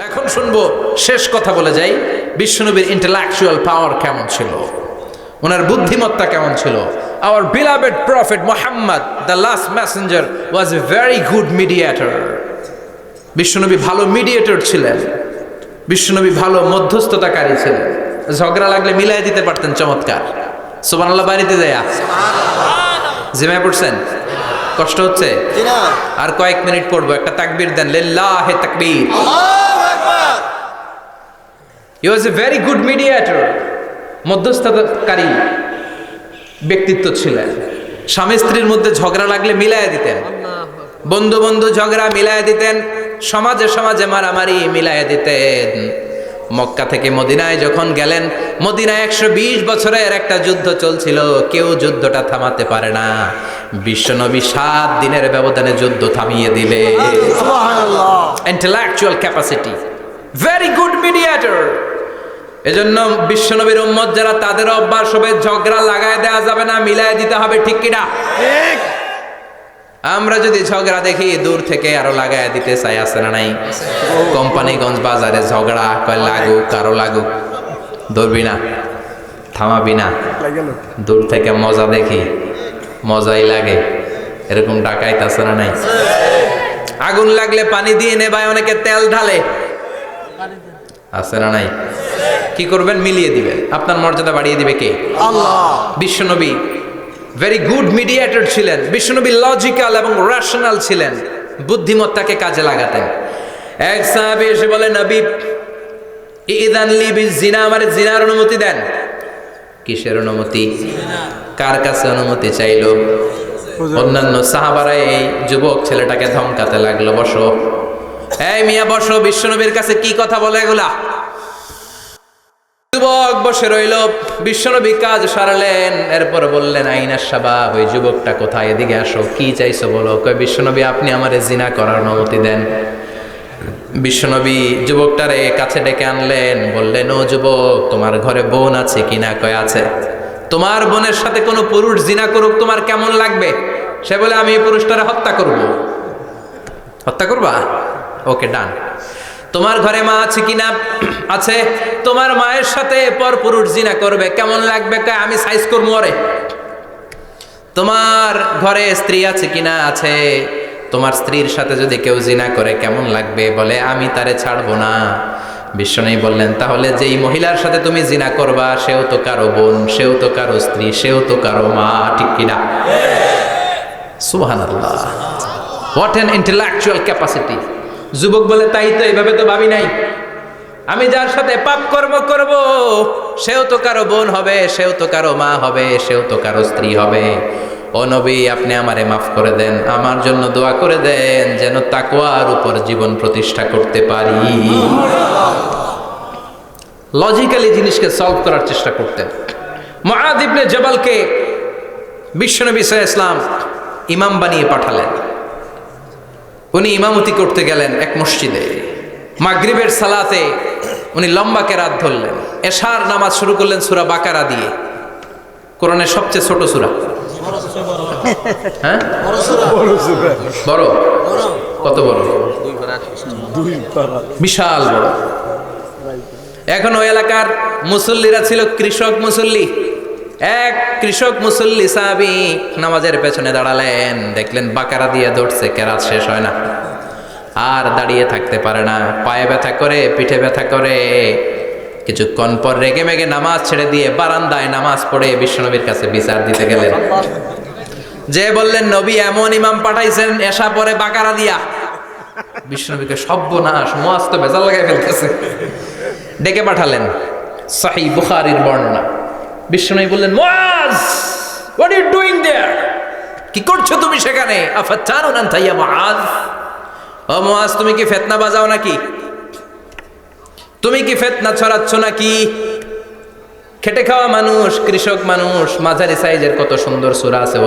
এখন শুনব শেষ কথা বলে যাই বিশ্বনবীর ইন্টেলেকচুয়াল পাওয়ার কেমন ছিল? ওনার বুদ্ধিমত্তা কেমন ছিল? Our beloved prophet Muhammad the last messenger was a very good mediator বিশ্বনবী ভালো মিডিয়েটর ছিলেন। বিশ্বনবী ভালো মধ্যস্থতাকারী ছিলেন। ঝগড়া লাগলে মিলাই দিতে পারতেন চমৎকার। সুবহানাল্লাহ বাড়িতে যায়া জিমায় পড়ছেন? কষ্ট হচ্ছে? আর কয়েক মিনিট পড়ব একটা তাকবির দেন লিল্লাহে তাকবীর। He was a very good mediator মধ্যস্থতাকারী ব্যক্তিত্ব ছিলেন। স্বামী স্ত্রীর মধ্যে ঝগড়া লাগলে মিলাইয়া দিতেন। বন্ধু বন্ধু ঝগড়া মিলাইয়া দিতেন। সমাজে সমাজে মারামারি মিলাইয়া দিতেন। মক্কা থেকে মদিনায় যখন গেলেন মদিনায় একশো বিশ বছরের একটা যুদ্ধ চলছিল। কেউ যুদ্ধটা থামাতে পারে না। বিশ্বনবী সাত দিনের ব্যবধানে যুদ্ধ থামিয়ে দিলে। Intellectual capacity very good mediator এজন্য বিশ্বনবীর উম্মত যারা তাদের অভ্যাস হবে ঝগড়া লাগায় দেওয়া যাবে না মিলায় দিতে হবে ঠিক কিনা? ঠিক। আমরা যদি ঝগড়া দেখি দূর থেকে আরও লাগায় দিতে চাই আছে না নাই? কোম্পানিগঞ্জ বাজারে ঝগড়া কয় লাগুক কারও লাগুক ধরবি না থামাবি না। দূর থেকে মজা দেখি মজাই লাগে। এরকম ডাকাইত আছে না নাই? আগুন লাগলে পানি দিয়ে নেবায় অনেকে তেল ঢালে। আছে না নাই? কি করবেন? মিলিয়ে দিবেন। আপনার মর্যাদা বাড়িয়ে দিবে কে? আল্লাহ। বিশ্বনবী ভেরি গুড মিডিয়েটর ছিলেন। বিশ্বনবী লজিক্যাল এবং রেশনাল ছিলেন। বুদ্ধিমত্তাকে কাজে লাগাতেন। এক সাহাবী এসে বলে নবী ইদান লি জিনা আমার জিনার অনুমতি দেন। কিসের অনুমতি? কার কাছে অনুমতি চাইলো? অন্যান্য সাহাবারা এই যুবক ছেলেটাকে ধমকাতে লাগল বসো। এই মিয়া বসো। বিশ্বনবীর কাছে কি কথা বলে এগুলা? যুবক বসে রইল। বিশ্বনবী কাজ সারালেন। এরপর বললেন আইনার সাবা, ওই যুবকটা কোথায়? এদিকে আসো, কি চাইছো বলো? কয়, বিশ্বনবী, আপনি আমারে জিনা করার অনুমতি দেন। বিশ্বনবী যুবকটারে কাছে ডেকে আনলেন, বললেন, ও যুবক, তোমার ঘরে বোন আছে কিনা? কয়, আছে। তোমার বোনের সাথে কোনো পুরুষ জিনা করুক, তোমার কেমন লাগবে? সে বলে, আমি এই পুরুষটারে হত্যা করব। হত্যা করবা? ওকে, ডান। তোমার ঘরে মা আছে কিনা? আছে। তোমার মায়ের সাথে পর পুরুষ জিনা করবে। কেমন লাগবে? আমি সাইজ করব ওরে। তোমার ঘরে স্ত্রী আছে কিনা? আছে। তোমার স্ত্রীর সাথে যদি কেউ জিনা করে, কেমন লাগবে? বলে, আমি তারে ছাড়বো না। বিশ্বনেই বললেন, তাহলে যেই মহিলার সাথে তুমি জিনা করবা, সেও তো কারও বোন, সেও তো কারও স্ত্রী, সেও তো কারও মা, ঠিক কিনা? সুবহানাল্লাহ। হোয়াট অ্যান ইন্টেলেকচুয়াল ক্যাপাসিটি যুবক বলে, তাই তো এইভাবে তো ভাবি নাই। আমি যার সাথে পাপ কর্ম করব, সেও তো কারও বোন হবে, সেও তো কারও মা হবে, সেও তো কারও স্ত্রী হবে। ও নবী, আপনি আমারে মাফ করে দেন, আমার জন্য দোয়া করে দেন, যেন তাকওয়ার উপর জীবন প্রতিষ্ঠা করতে পারি। লজিক্যালি জিনিসকে সলভ করার চেষ্টা করতেন। মহাদ ইবনে জবালকে বিশ্বনবী আলাইহি ইসলাম ইমাম বানিয়ে পাঠালেন। উনি ইমামতি করতে গেলেন এক মসজিদে। মাগরিবের সালাতে উনি লম্বা কেরাত ধরলেন। এশার নামাজ শুরু করলেন সুরা বাকারা দিয়ে। কোরআনের সবচেয়ে ছোট সুরা। হ্যাঁ? বড় কত বড়? বিশাল বড়। এখন ওই এলাকার মুসল্লিরা ছিল কৃষক মুসল্লি। এক কৃষক মুসল্লি সাহাবি নামাজের পেছনে দাঁড়ালেন। দেখলেন বাকারা দিয়ে দৌড়ছে, কেরাত শেষ হয় না। আর দাঁড়িয়ে থাকতে পারে না। পায়ে ব্যথা করে, পিঠে ব্যথা করে। কিছুক্ষণ পর রেগে মেগে নামাজ ছেড়ে দিয়ে বারান্দায় নামাজ পড়ে বিশ্বনবীর কাছে বিচার দিতে গেলেন। যে বললেন, নবী এমন ইমাম পাঠাইছেন, এসা পরে বাকারা দিয়া। বিশ্বনবীকে সব্যনাশ মোয়াজ তো ভেজাল লাগাই ফেলতেছে। ডেকে পাঠালেন। সাহি বুখারির বর্ণনা। বিশ্বনবী বললেন কি করছ তুমি সেখানে? তুমি কি ফেতনা বাজাও নাকি? তুমি কি ফেতনা ছড়াচ্ছ নাকি? খেটে খাওয়া মানুষ, কৃষক মানুষ, মাঝারি সাইজের কত সুন্দর সূরা আছে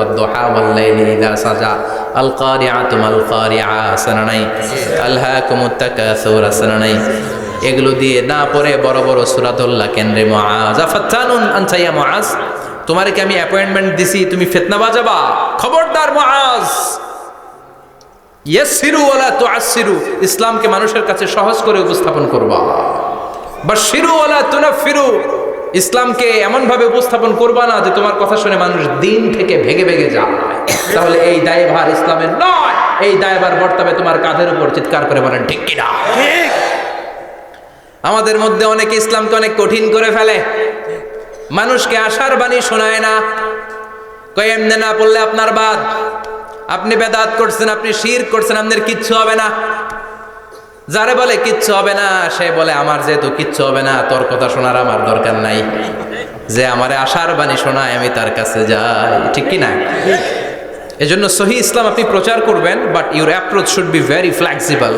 এগুলো দিয়ে না পরে বড় বড় সূরাতুল্লাহ। কেন্দ্রে মুআজ। তোমারে কি আমি অ্যাপয়েন্টমেন্ট দিছি? তুমি ফিতনা বাজাবা? খবরদার তুআসিরু ইসলামকে মানুষের কাছে সহজ করে উপস্থাপন করবা। করবা না যে তোমার কথা শুনে মানুষ দিন থেকে ভেগে ভেগে যায়। তাহলে এই দায়ভার ইসলামের নয়। এই দায়ভার বর্তাবে তোমার কাঁধের উপর চিৎকার করে বলেন, ঠিক কিনা? ঠিক। আমাদের মধ্যে অনেকে ইসলামকে অনেক কঠিন করে ফেলে। মানুষকে আশার বাণী শোনায় না। কয়, এমনি না পড়লে আপনার বাদ। আপনি বেদাত করছেন, আপনি শির করছেন, আপনার কিচ্ছু হবে না। যারে বলে, কিচ্ছু হবে না, সে বলে, আমার যেহেতু কিচ্ছু হবে না, তোর কথা শোনার আমার দরকার নাই। যে আমারে আশার বাণী শোনায়, আমি তার কাছে যাই। ঠিক কি না? এজন্য সহি ইসলাম আপনি প্রচার করবেন but your approach should be very flexible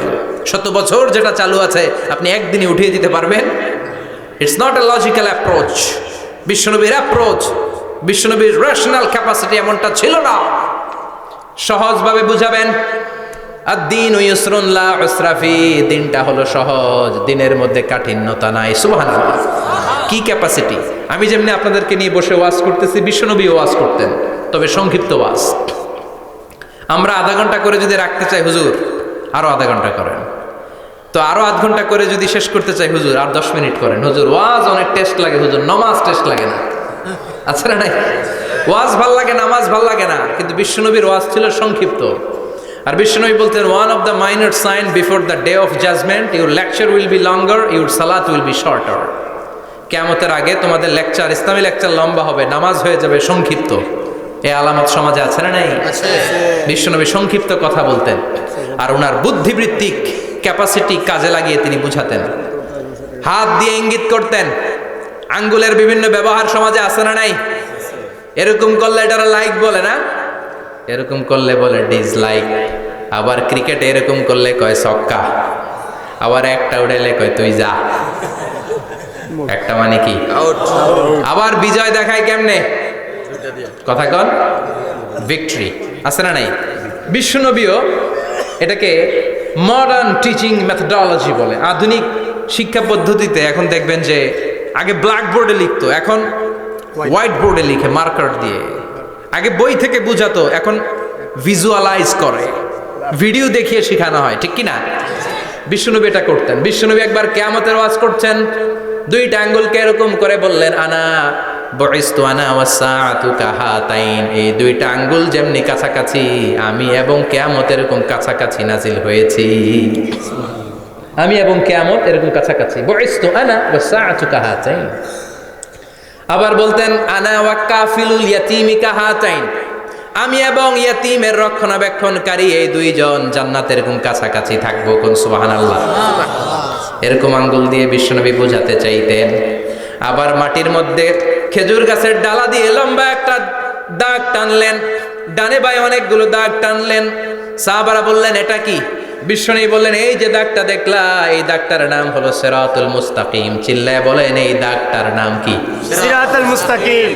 শত বছর যেটা চালু আছে, আপনি একদিনে উঠিয়ে দিতে পারবেন। It's not a logical approach বিশ্বনবীর অ্যাপ্রোচ বিশ্বনবীর রেশনাল ক্যাপাসিটি এমনটা ছিল না। সহজভাবে বুঝাবেন আর দিন দিনটা হলো সহজ, দিনের মধ্যে কাঠিন্যতা নাই সুবহান কি ক্যাপাসিটি আমি যেমনি আপনাদেরকে নিয়ে বসে ওয়াজ করতেছি বিশ্বনবী ওয়াজ করতেন, তবে সংক্ষিপ্ত ওয়াজ। আমরা আধা ঘণ্টা করে যদি রাখতে চাই হুজুর, আরও আধা ঘণ্টা করেন। তো আরও আধ ঘণ্টা করে যদি শেষ করতে চাই হুজুর, আর দশ মিনিট করেন। হুজুর, ওয়াজ অনেক টেস্ট লাগে হুজুর, নমাজ টেস্ট লাগে না। আচ্ছা না নাই? ওয়াজ ভালো লাগে, নামাজ ভালো লাগে না। কিন্তু বিশ্বনবীর ওয়াজ ছিল সংক্ষিপ্ত। আর বিশ্বনবী বলতেন one of the minor sign before the day of judgment your lecture will be longer your সালাত উইল বি শর্টার কেমতের আগে তোমাদের লেকচার ইসলামী লেকচার লম্বা হবে, নামাজ হয়ে যাবে সংক্ষিপ্ত। এ আলামত সমাজে আছে না নাই? বিশ্বনবী সংক্ষিপ্ত কথা বলতেন। আর ওনার বুদ্ধিবৃত্তিক ক্যাপাসিটি কাজে লাগিয়ে তিনি বুঝাতেন। হাত দিয়ে ইঙ্গিত করতেন আঙ্গুলের বিভিন্ন ব্যবহার সমাজে আছে না নাই? এরকম করলে এটা লাইক বলে না? এরকম করলে বলে ডিসলাইক আবার ক্রিকেটে এরকম করলে কয় সক্কা আবার একটা উড়াইলে কয় তুই যা। একটা মানে কি? আবার বিজয় দেখায় কেমনে? কথা কন? ভিক্টরি আছে না নাই? বিশ্বনবীও এটাকে মডার্ন টিচিং মেথডোলজি বলে। আধুনিক শিক্ষা পদ্ধতিতে এখন দেখবেন যে আগে ব্ল্যাক বোর্ডে লিখতো, এখন হোয়াইট বোর্ডে লিখে মার্কার দিয়ে। আগে বই থেকে বুঝাতো, এখন ভিজুয়ালাইজ করে। ভিডিও দেখিয়ে শেখানো হয়, ঠিক কি না? বিশ্বনবী এটা করতেন। বিশ্বনবী একবার কেয়ামতের ওয়াজ করছেন, দুইটা আঙ্গুলকে এরকম করে বললেন, আনা বয়স্তু আনা ওয়াসাআতু কাহাতাইন এই দুইটা আঙ্গুল যেমনি কাছাকাছি, আমি এবং কেয়ামত এরকম কাছাকাছি নাজিল হয়েছি। আমি এবং কেয়ামত এরকম কাছাকাছি। বয়স্তু আনা ওয়াসাআতু কাহাতাইন আবার বলতেন, আনা ওয়া কাফিলুল ইয়াতিমি কাহাতাইন আমি এবং ইয়াতিমের রক্ষণাবেক্ষণকারী এই দুইজন জান্নাত এরকম কাছাকাছি থাকব কোন? সুবহানাল্লাহ। এরকম আঙ্গুল দিয়ে বিশ্বনবী বোঝাতে চাইতেন। আবার মাটির মধ্যে খেজুর গাছের ডালা দিয়ে লম্বা একটা দাগ টানলেন। ডানে বাই অনেকগুলো দাগ টানলেন। সাহাবারা বললেন এটা কি? বিশ্বনবী বললেন এই যে দাগটা দেখলা এই দাগটার নাম হলো সেরাতুল মুস্তাকিম। চিল্লায় বলেন এই দাগটার নাম কি? সিরাতাল মুস্তাকিম।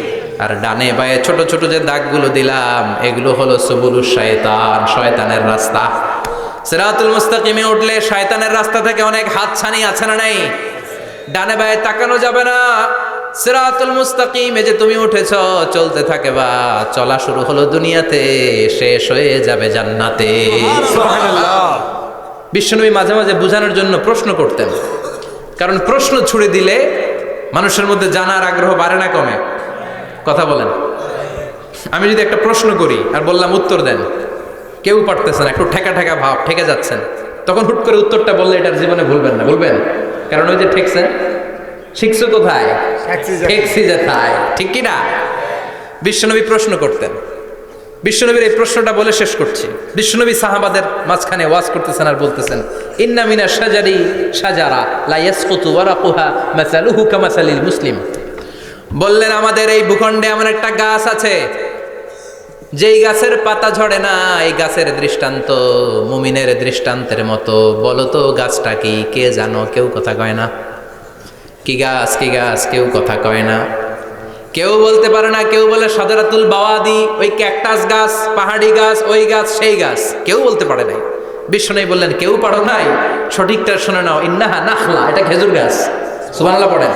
আর ডানে বায়ে ছোট ছোট যে দাগগুলো দিলাম এগুলো হলো সুবুলু শয়তান শয়তানের রাস্তা। সিরাতুল মুস্তাকিমে উঠলে শয়তানের রাস্তা থেকে অনেক হাতছানি আছে না নাই? ডানে বায়ে তাকানো যাবে না। সিরাতুল মুস্তাকিমে যে তুমি উঠেছ চলতে থাকে বা চলা শুরু হলো দুনিয়াতে শেষ হয়ে যাবে জান্নাতে। বিশ্বনবী মাঝে মাঝে বোঝানোর জন্য প্রশ্ন করতেন। কারণ প্রশ্ন ছুড়ে দিলে মানুষের মধ্যে জানার আগ্রহ বাড়ে না কমে। কথা বলেন। আমি যদি একটা প্রশ্ন করি আর বললাম উত্তর দেন কেউ পারতেছেন একটু ঠেকা ঠেকা ভাব ঠেকে যাচ্ছেন। তখন হুট করে উত্তরটা বললে এটার জীবনে ভুলবেন না ভুলবেন। কারণ ওই যে ঠেকছেন শিখছো কোথায়? ঠেকছি যে- ঠিক কি না? বিশ্বনবী প্রশ্ন করতেন। বিশ্বনবীর এই প্রশ্নটা বলে শেষ করছি। বিশ্বনবী সাহাবাদের মাঝখানে ওয়াজ করতেছেন আর বলতেছেন ইন্না মিনা সাজারি সাজারা লা ইয়াসকুতু ওয়ারাকুহা মাসালুহু কামাসালিল মুসলিম। বললেন আমাদের এই ভূখণ্ডে এমন একটা গাছ আছে যেই গাছের পাতা ঝরে না এই গাছের দৃষ্টান্ত মুমিনের দৃষ্টান্তের মতো। বলো তো গাছটা কি? কে জানো? কেউ কথা কয় না। কি গাছ কি গাছ, কেউ কথা কয় না। কেউ বলতে পারে না, কেউ বলে সাজারাতুল বাওয়াদি, ওই ক্যাকটাস গাছ, পাহাড়ি গাছ, ওই গাছ, সেই গাছ। কেউ বলতে পারে নাই। বিষ্ণু বললেন, কেউ পারো নাই? সঠিকটা শুনে নাও, ইন্নাহা নাখলা, এটা খেজুর গাছ। সুবহানাল্লাহ পড়েন।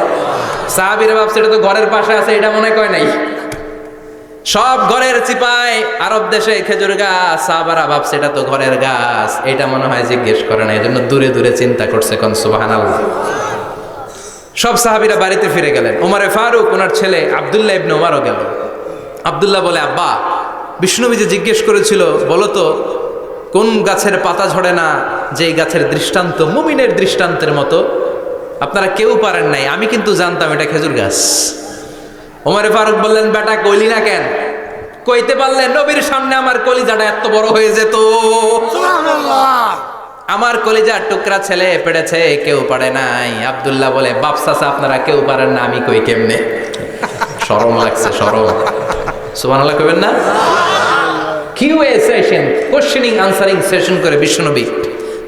সাহাবীরা ভাবছে, এটা তো ঘরের পাশে আছে, এটা মনে কয় নাই? সব ঘরের চিপায় আরব দেশে খেজুর গাছ, সাহাবারা ভাবছে, এটা তো ঘরের গাছ। এটা মনে হয় জিজ্ঞেস করে না এই জন্য দূরে দূরে চিন্তা করছে কোন সুবাহান সব সাহাবিরা বাড়িতে ফিরে গেলেন। ওমারে ফারুক ওনার ছেলে আবদুল্লাহ ইবনে ওমারও গেল। আবদুল্লাহ বলে, আব্বা, বিষ্ণুবী যে জিজ্ঞেস করেছিল বলতো কোন গাছের পাতা ঝরে না, যেই গাছের দৃষ্টান্ত মুমিনের দৃষ্টান্তের মতো? আপনারা কেউ পারেন নাই, আমি কিন্তু জানতাম এটা খেজুর গাছ। ওমারে ফারুক বললেন, বেটা, কইলি না কেন? কইতে পারলেন নবীর সামনে আমার কলিজাটা এত বড় হয়ে যেত। আমার কলিজার টুকরা ছেলে পেড়েছে, কেউ পারে নাই। আব্দুল্লাহ বলে বাপসাসা আপনারা কেউ পারেন না, আমি কই কেমনে? সরম লাগছে, সরম। সুবহানাল্লাহ কইবেন না? Q A session questioning answering session করে বিশ্বনবী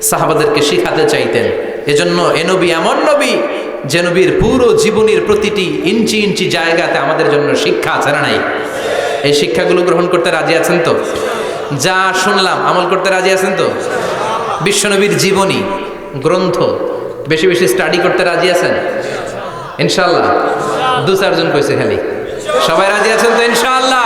সাহাবাদেরকে শিখাতে চাইতেন। এজন্য এ নবী এমন নবী যে নবীর পুরো জীবনের প্রতিটি ইঞ্চি ইঞ্চি জায়গাতে আমাদের জন্য শিক্ষা আছে নাই? এই শিক্ষাগুলো গ্রহণ করতে রাজি আছেন তো? যা শুনলাম, আমল করতে রাজি আছেন তো? বিশ্বনবীর জীবনী, গ্রন্থ। বেশি বেশি স্টাডি করতে রাজি আছেন? ইনশাল্লাহ দু চারজন কইছে খালি। সবাই রাজি আছেন তো ইনশাল্লাহ